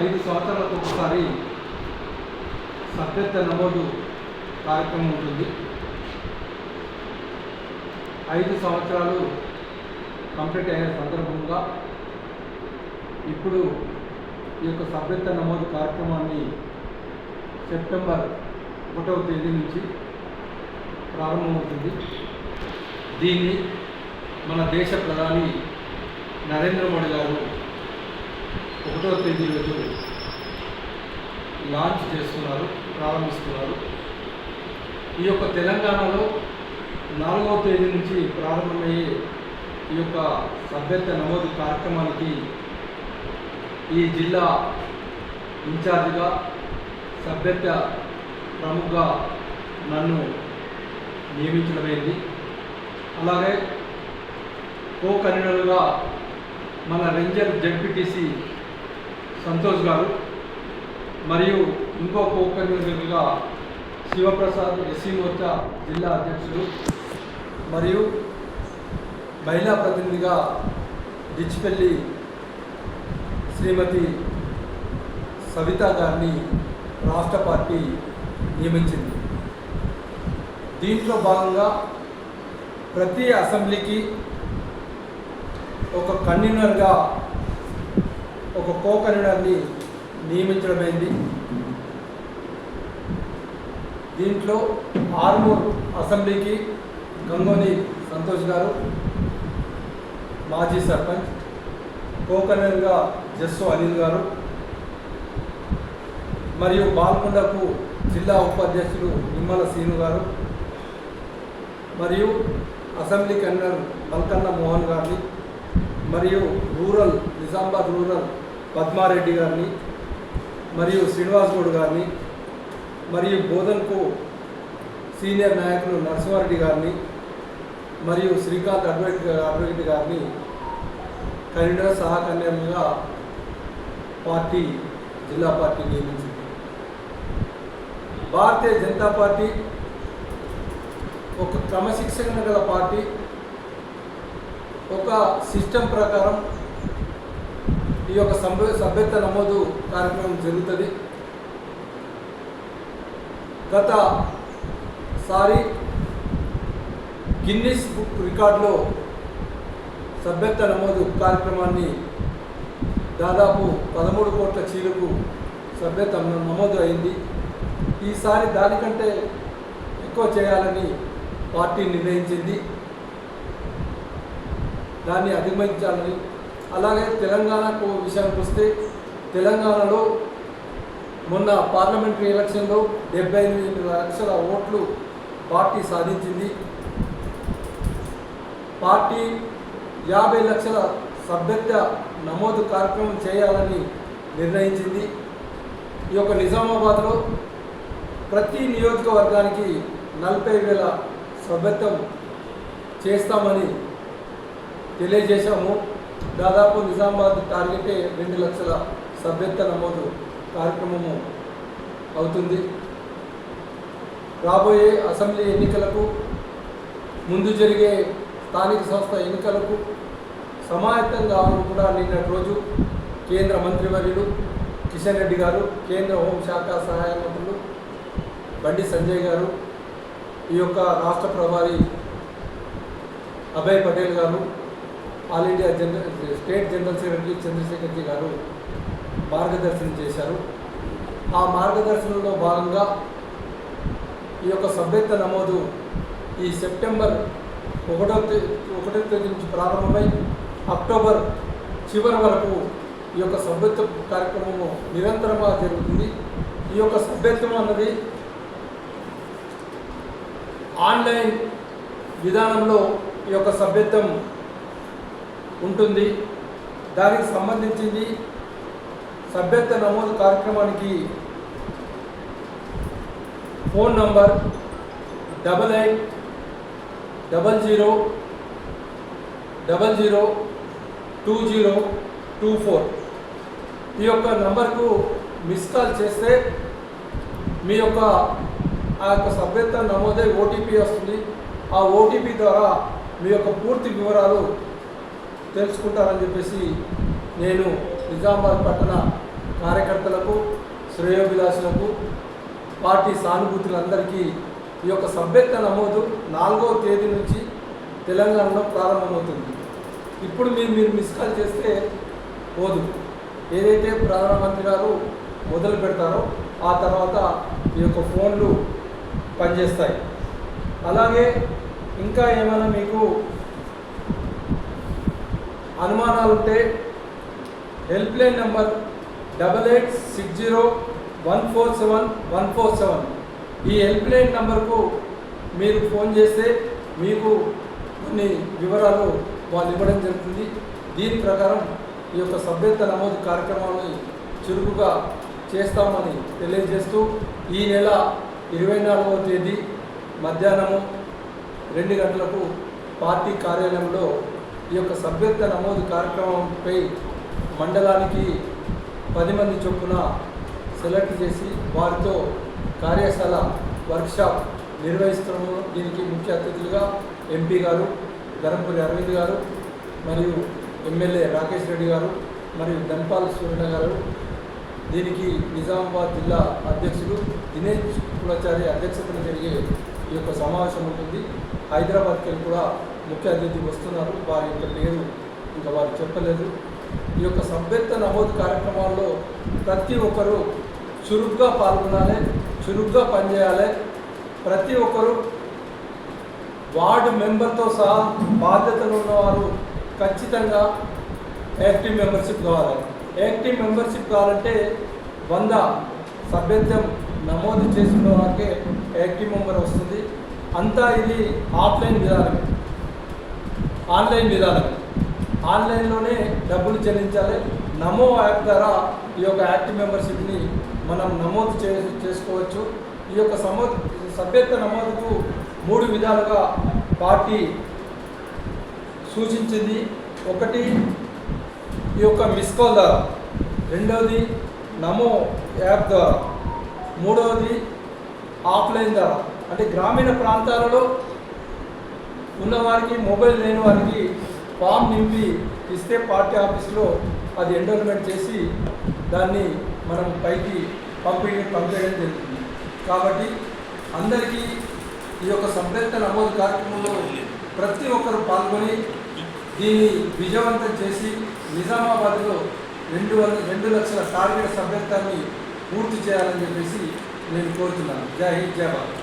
ఐదు సంవత్సరాలకు ఒకసారి సభ్యత్వ నమోదు కార్యక్రమం ఉంటుంది. ఐదు సంవత్సరాలు కంప్లీట్ అయిన సందర్భంగా ఇప్పుడు ఈ యొక్క సభ్యత్వ నమోదు కార్యక్రమాన్ని సెప్టెంబర్ ఒకటవ తేదీ నుంచి ప్రారంభమవుతుంది. దీన్ని మన దేశ ప్రధాని నరేంద్ర మోడీ గారు ఒకటవ తేదీ రోజు లాంచ్ చేస్తున్నారు ప్రారంభిస్తున్నారు. ఈ యొక్క తెలంగాణలో నాలుగవ తేదీ నుంచి ప్రారంభమయ్యే ఈ యొక్క సభ్యత్వ నమోదు కార్యక్రమానికి ఈ జిల్లా ఇన్ఛార్జిగా సభ్యత్వ ప్రముఖగా నన్ను నియమించడమైంది అలాగే కో కన్వీనర్గా మన రేంజర్ జడ్పీటీసీ సంతోష్ గారు మరియు ఇంకో కో శివప్రసాద్ ఎస్సీ మోర్చా జిల్లా అధ్యక్షుడు మరియు మహిళా ప్రతినిధిగా డిచ్చిపల్లి శ్రీమతి సవిత గారిని రాష్ట్ర పార్టీ నియమించింది. దీంట్లో భాగంగా ప్రతి అసెంబ్లీకి ఒక కన్వీనర్గా ఒక కో నియమించడమైంది. దీంట్లో ఆర్మూర్ అసెంబ్లీకి గంగోని సంతోష్ గారు మాజీ సర్పంచ్ కో జస్సు అనిల్ గారు మరియు బాల్కొండకు జిల్లా ఉపాధ్యక్షుడు నిమ్మల సీను గారు మరియు అసెంబ్లీ కన్వీనర్ మల్కన్న మోహన్ గారిని మరియు రూరల్ నిజామాబాద్ రూరల్ పద్మారెడ్డి గారిని మరియు శ్రీనివాస్ గౌడ్ గారిని మరియు బోధన్కు సీనియర్ నాయకులు నరసింహారెడ్డి గారిని మరియు శ్రీకాంత్ అడ్వకేట్ అడ్వకేట్ గారిని కరీంనగర్ సహా పార్టీ జిల్లా పార్టీ నియమించింది. భారతీయ జనతా పార్టీ ఒక క్రమశిక్షణ గల పార్టీ ఒక సిస్టమ్ ప్రకారం ఈ యొక్క సభ్య సభ్యత్వ నమోదు కార్యక్రమం జరుగుతుంది. గత సారి గిన్నిస్ బుక్ రికార్డులో సభ్యత్వ నమోదు కార్యక్రమాన్ని దాదాపు పదమూడు కోట్ల చీలకు సభ్యత్వం నమోదు అయింది. ఈసారి దానికంటే ఎక్కువ చేయాలని పార్టీ నిర్ణయించింది. దాన్ని అధిగమించాలని అలాగే తెలంగాణకు విషయానికి వస్తే తెలంగాణలో మొన్న పార్లమెంటరీ ఎలక్షన్లో డెబ్బై ఎనిమిది లక్షల ఓట్లు పార్టీ సాధించింది. పార్టీ యాభై లక్షల సభ్యత్వ నమోదు కార్యక్రమం చేయాలని నిర్ణయించింది. ఈ యొక్క నిజామాబాద్లో ప్రతి నియోజకవర్గానికి నలభై వేల సభ్యత్వం చేస్తామని తెలియజేశాము. దాదాపు నిజామాబాద్ టార్గెటే రెండు లక్షల సభ్యత్వ నమోదు కార్యక్రమము అవుతుంది. రాబోయే అసెంబ్లీ ఎన్నికలకు ముందు జరిగే స్థానిక సంస్థ ఎన్నికలకు సమాయత్తంగా కూడా నిన్నటి రోజు కేంద్ర మంత్రివర్యులు కిషన్ రెడ్డి గారు కేంద్ర హోంశాఖ సహాయ మంత్రులు బండి సంజయ్ గారు ఈ యొక్క రాష్ట్ర ప్రభారి అభయ్ పటేల్ గారు all India general state general secretary Chandrashekharji గారు మార్గదర్శనం చేశారు. ఆ మార్గదర్శనంలో భాగంగా ఈ యొక్క సభ్యత్వ నమోదు ఈ సెప్టెంబర్ ఒకటో తే- ఒకటో తేదీ నుంచి ప్రారంభమై అక్టోబర్ చివరి వరకు ఈ యొక్క సభ్యత్వ కార్యక్రమము నిరంతరంగా జరుగుతుంది. ఈ యొక్క సభ్యత్వం అన్నది ఆన్లైన్ విధానంలో ఈ యొక్క సభ్యత్వం ఉంటుంది. దానికి సంబంధించింది సభ్యత్వ నమోదు కార్యక్రమానికి phone number double eight double zero double zero two zero two four ఈ యొక్క నంబర్కు మిస్ కాల్ చేస్తే మీ యొక్క ఆ యొక్క సభ్యత్వ నమోదై ఓటీపీ వస్తుంది. ఆ ఓటీపీ ద్వారా మీ యొక్క పూర్తి వివరాలు తెలుసుకుంటారని చెప్పేసి నేను నిజామాబాద్ పట్టణ కార్యకర్తలకు శ్రేయోభిలాషులకు పార్టీ సానుభూతులందరికీ ఈ యొక్క సభ్యత్వ నమోదు నాలుగవ తేదీ నుంచి తెలంగాణలో ప్రారంభమవుతుంది. ఇప్పుడు మీరు మీరు మిస్ కాల్ చేస్తే పోదు. ఏదైతే ప్రధానమంత్రి గారు మొదలు పెడతారో ఆ తర్వాత ఈ యొక్క ఫోన్లు పనిచేస్తాయి. అలాగే ఇంకా ఏమైనా మీకు అనుమానాలు ఉంటే helpline number double eight six zero one four seven one four seven. ఈ హెల్ప్ లైన్ నెంబర్కు మీరు ఫోన్ చేస్తే మీకు కొన్ని వివరాలు వాళ్ళు ఇవ్వడం జరుగుతుంది. దీని ప్రకారం ఈ యొక్క సభ్యత్వ నమోదు కార్యక్రమాన్ని చురుకుగా చేస్తామని తెలియజేస్తూ ఈ నెల ఇరవై నాలుగవ తేదీ మధ్యాహ్నము రెండు గంటలకు పార్టీ కార్యాలయంలో ఈ యొక్క సభ్యత్వ నమోదు కార్యక్రమంపై మండలానికి పది మంది చొప్పున సెలెక్ట్ చేసి వారితో కార్యశాల వర్క్షాప్ నిర్వహిస్తున్నాము. దీనికి ముఖ్య అతిథులుగా ఎంపీ గారు ధరంపురి అరవింద్ గారు మరియు ఎమ్మెల్యే రాకేష్ రెడ్డి గారు మరియు దంపాల్ సూర్య గారు. దీనికి నిజామాబాద్ జిల్లా అధ్యక్షుడు దినేష్ కులాచారి అధ్యక్షతన జరిగే ఈ యొక్క సమావేశం ఉంటుంది. హైదరాబాద్కి వెళ్ళి కూడా ముఖ్య అతిథి వస్తున్నారు. వారి యొక్క పేరు ఇంకా వారు చెప్పలేదు. ఈ యొక్క సభ్యత్వ నమోదు కార్యక్రమాల్లో ప్రతి ఒక్కరూ చురుగ్గా పాల్గొనాలి చురుగ్గా పనిచేయాలి. ప్రతి ఒక్కరూ వార్డు మెంబర్తో సహా బాధ్యతలు ఉన్నవారు ఖచ్చితంగా యాక్టివ్ మెంబర్షిప్ కావాలి. యాక్టివ్ మెంబర్షిప్ కావాలంటే వంద సభ్యత్వం నమోదు చేసుకున్న వారికే యాక్టివ్ మెంబర్ వస్తుంది. అంతా ఇది ఆఫ్లైన్ విధానమే. ఆన్లైన్ విధానం ఆన్లైన్లోనే డబ్బులు చెల్లించాలి. నమో యాప్ ద్వారా ఈ యొక్క యాక్టివ్ మెంబర్షిప్ని మనం నమోదు చే చేసుకోవచ్చు. ఈ యొక్క సమో సభ్యత్వ నమోదుకు మూడు విధాలుగా పార్టీ సూచించింది. ఒకటి ఈ యొక్క మిస్ కాల్ ద్వారా. రెండవది నమో యాప్ ద్వారా. మూడవది ఆఫ్లైన్ ద్వారా. అంటే గ్రామీణ ప్రాంతాలలో ఉన్నవారికి మొబైల్ లేని వారికి ఫామ్ నింపి ఇస్తే పార్టీ ఆఫీస్లో అది ఎండోల్మెంట్ చేసి దాన్ని మనం పైకి పంపి పంపేయడం జరుగుతుంది. కాబట్టి అందరికీ ఈ యొక్క సభ్యత్వ నమోదు కార్యక్రమంలో ప్రతి ఒక్కరు పాల్గొని దీన్ని విజయవంతం చేసి నిజామాబాద్లో రెండు వంద రెండు లక్షల టార్గెట్ సభ్యత్వాన్ని పూర్తి చేయాలని చెప్పేసి నేను కోరుతున్నాను. జై హింద్ జై భారత్.